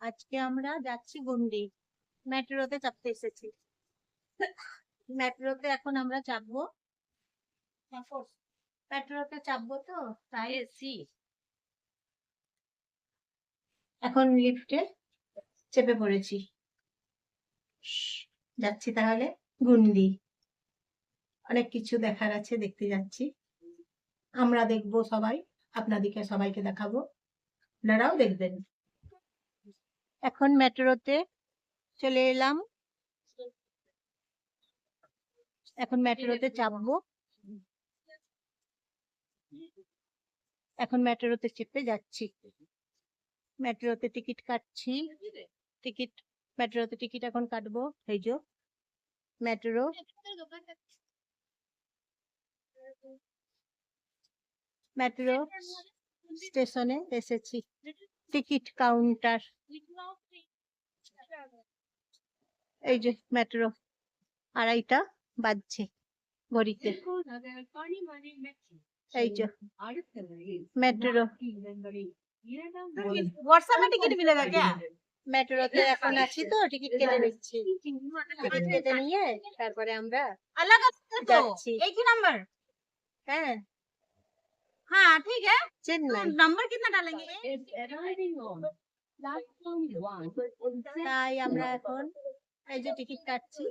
আজকে আমরা যাচ্ছি গন্ডি। মেট্রোতে চাপতে এসেছি। মেট্রোতে এখন আমরা চাপবো। মেট্রোতে চাপবো তো, তাই এখন লিফটে চেপে পড়েছি। যাচ্ছি তাহলে গুন্ডি। অনেক কিছু দেখার আছে, দেখতে যাচ্ছি। আমরা দেখব সবাই। আপনাদেরকে সবাইকে দেখাবো। আপনারাও দেখবেন। এখন মেট্রোতে চলে এলাম। এখন মেট্রোতে চাপবো। এখন মেট্রোতে চেপে যাচ্ছি। মেট্রোতে টিকিট কাটছি। টিকিট, মেট্রোতে টিকিট এখন কাটবো। এই যে, মেট্রো। মেট্রো। স্টেশনে এসেছি। Ticket counter. এই যে মেট্রো আড়াইটা বাজছে ঘড়িতে। এই যে মেট্রো। হোয়াটসঅ্যাপে টিকিট মেট্রোতে এখন আছি তো টিকিট কেটে নিচ্ছি। টিকিট কেটে নিয়ে তারপরে আমরা আলাদা যাচ্ছি। এই কি নাম্বার হ্যাঁ। हाँ ठीक है तो চেন্নাই नंबर कितना डालेंगे তাই আমরা এখন এই যে টিকিট কাটছি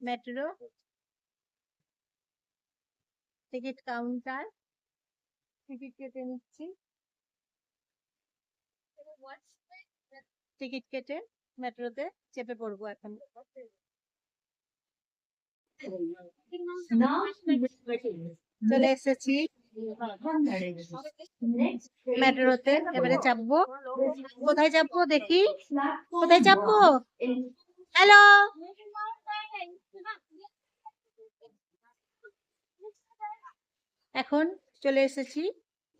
মেট্রো টিকিট কাউন্টার টিকিট কেটে নিচ্ছি টিকিট কেটে মেট্রোতে চেপে পড়বো এখন চলে এসেছি মেট্রোতে এবারে চাপবো। কোথায় চাপবো দেখি? কোথায় চাপবো? হ্যালো? এখন চলে এসেছি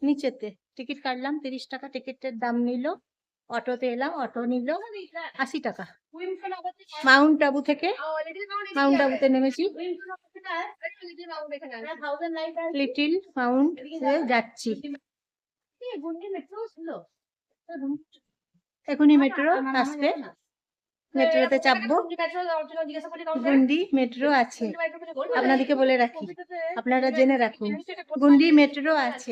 নিচেতে। টিকিট কাটলাম, তিরিশ টাকা টিকিটের দাম নিল। অটোতে এলাম অটো নিল। আশি টাকা। মাউন্ট আবু থেকে মাউন্ট আবুতে নেমেছি। লিটিল মাউন্ট যাচ্ছি। এখনই মেট্রো আসবে। মেট্রোতে চাপবো। গুন্ডি মেট্রো আছে। আপনাদেরকে বলে রাখি। আপনারা জেনে রাখুন। গুন্ডি মেট্রো আছে।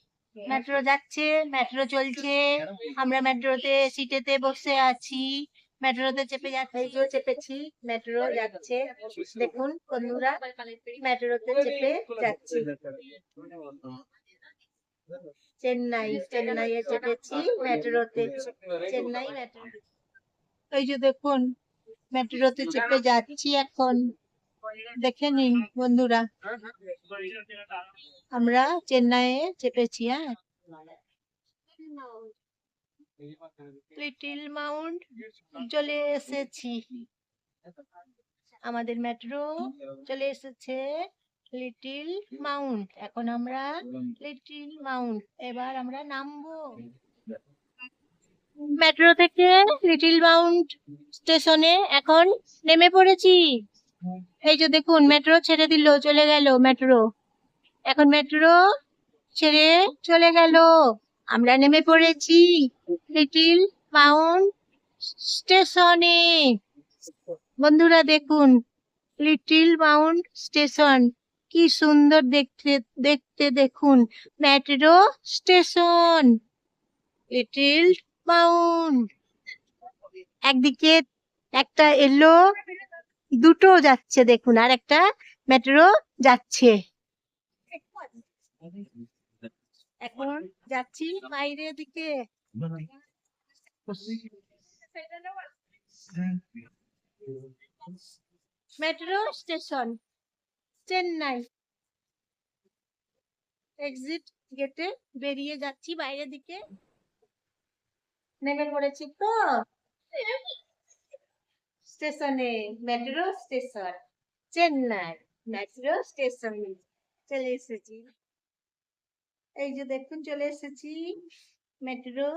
মেট্রো যাচ্ছে মেট্রো চলছে। আমরা মেট্রোতে সিটেতে বসে আছি। মেট্রোতে চেপে যাচ্ছি, চেপেছি মেট্রো যাচ্ছে। দেখুন বন্ধুরা মেট্রোতে চেপে যাচ্ছি। চেন্নাই চেন্নাই চেপেছি মেট্রোতে চেন্নাই মেট্রো এই যে দেখুন মেট্রোতে চেপে যাচ্ছি এখন। দেখে নিন বন্ধুরা। আমরা চেন্নাইয়ে চেপেছি হ্যাঁ। লিটিল মাউন্ট চলে এসেছি। আমাদের মেট্রো চলে এসেছে লিটিল মাউন্ট। এখন আমরা লিটিল মাউন্ট এবার আমরা নামবো। মেট্রো থেকে লিটিল মাউন্ট স্টেশনে এখন নেমে পড়েছি। এই যে দেখুন মেট্রো ছেড়ে দিল, চলে গেল মেট্রো এখন মেট্রো ছেড়ে চলে গেল। আমরা নেমে পড়েছি লিটিল মাউন্ট স্টেশনে বন্ধুরা দেখুন লিটিল মাউন্ট স্টেশন কি সুন্দর দেখতে দেখতে দেখুন মেট্রো স্টেশন লিটিল মাউন্ট একদিকে একটা এলো দুটো যাচ্ছে দেখুন, আর একটা মেট্রো যাচ্ছে। এখন যাচ্ছি বাইরের দিকে। Metro station, Chennai. এক্সিট গেটে বেরিয়ে যাচ্ছি বাইরের দিকে। নেমে পড়েছি তো। স্টেশনে metro station Chennai metro station চলে এসেছি। এই যে দেখুন, চলে এসেছি মেট্রো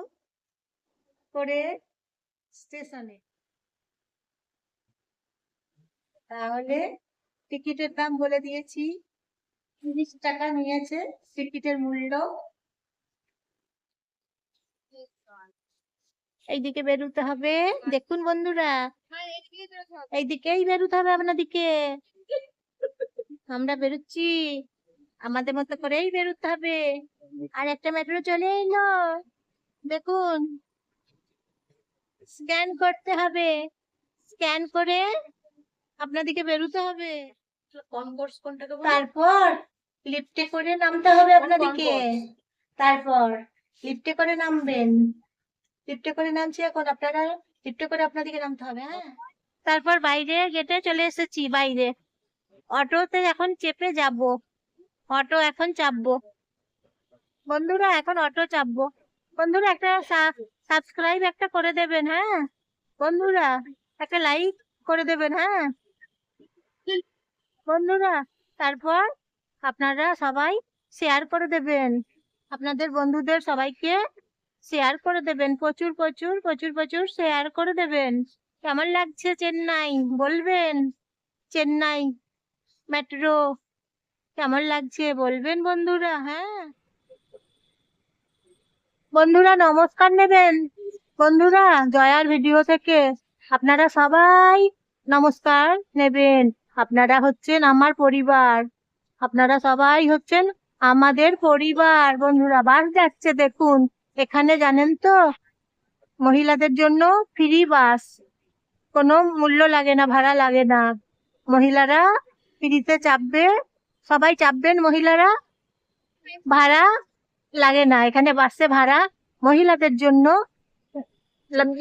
করে স্টেশনে তাহলে টিকিটের দাম বলে দিয়েছি। তিরিশ টাকা নিয়েছে টিকিটের মূল্য। এইদিকে বেরোতে হবে। দেখুন বন্ধুরা। এইদিকেই বেরোতে হবে আপনাদিকে আমরা বেরোচ্ছি। আমাদের মতো করেই বেরোতে হবে আর একটা মেট্রো চলে এলো। দেখুন স্ক্যান করতে হবে। স্ক্যান করে আপনাদিকে বেরোতে হবে। তারপর লিফটে করে নামতে হবে আপনাদিকে তারপর লিফটে করে নামবেন। লিফটে করে নামছি এখন আপনারা লিফটে করে আপনাদিকে নামতে হবে হ্যাঁ? তারপর বাইরে গেটে চলে এসেছি, বাইরে। অটোতে এখন চেপে যাব। অটো এখন চাপবো। বন্ধুরা, এখন অটো চাপবো। বন্ধুরা, একটা সাবস্ক্রাইব একটা করে দেবেন হ্যাঁ? বন্ধুরা, একটা লাইক করে দেবেন হ্যাঁ? বন্ধুরা, তারপর আপনারা সবাই শেয়ার করে দেবেন। আপনাদের বন্ধুদের সবাইকে শেয়ার করে দেবেন। প্রচুর প্রচুর প্রচুর প্রচুর শেয়ার করে দেবেন। কেমন লাগছে চেন্নাই? বলবেন। চেন্নাই মেট্রো কেমন লাগছে? বলবেন বন্ধুরা হ্যাঁ। বন্ধুরা, নমস্কার নেবেন। বন্ধুরা, জয়ার ভিডিও থেকে আপনারা সবাই নমস্কার নেবেন। আপনারা হচ্ছেন আমার পরিবার। আপনারা সবাই হচ্ছেন আমাদের পরিবার। বন্ধুরা, বাস যাচ্ছে, দেখুন। এখানে জানেন তো, মহিলাদের জন্য ফ্রি বাস কোনো মূল্য লাগে না, ভাড়া লাগে না। মহিলারা ফ্রিতে চাপবে, সবাই চাপবেন মহিলারা, ভাড়া লাগে না। এখানে বাসে ভাড়া মহিলাদের জন্য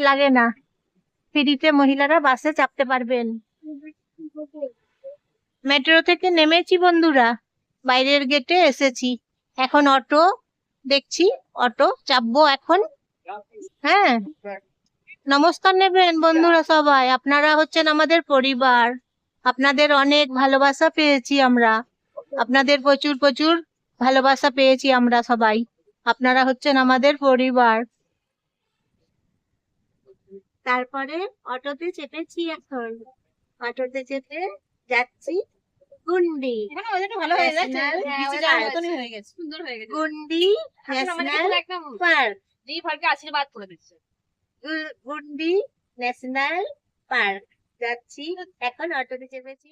লাগে না। ফ্রিতে মহিলারা বাসে চাপতে পারবেন। মেট্রো থেকে নেমেছি বন্ধুরা। বাইরের গেটে এসেছি। এখন অটো দেখছি, অটো চাপবো এখন। হ্যাঁ। নমস্কার নেবেন বন্ধুরা সবাই। আপনারা হচ্ছেন আমাদের পরিবার। আপনাদের অনেক ভালোবাসা পেয়েছি আমরা। আপনাদের প্রচুর প্রচুর ভালোবাসা পেয়েছি আমরা সবাই। আপনারা হচ্ছেন আমাদের পরিবার। তারপরে অটোতে চেপেছি এখন। অটোতে চেপে যাচ্ছি গুন্ডি। হয়ে গুন্ডি ন্যাশনাল পার্ক জি ফারকে আশীর্বাদ করে দিচ্ছে। Guindy national park. যাচ্ছি। এখন অটোতে চেপেছি।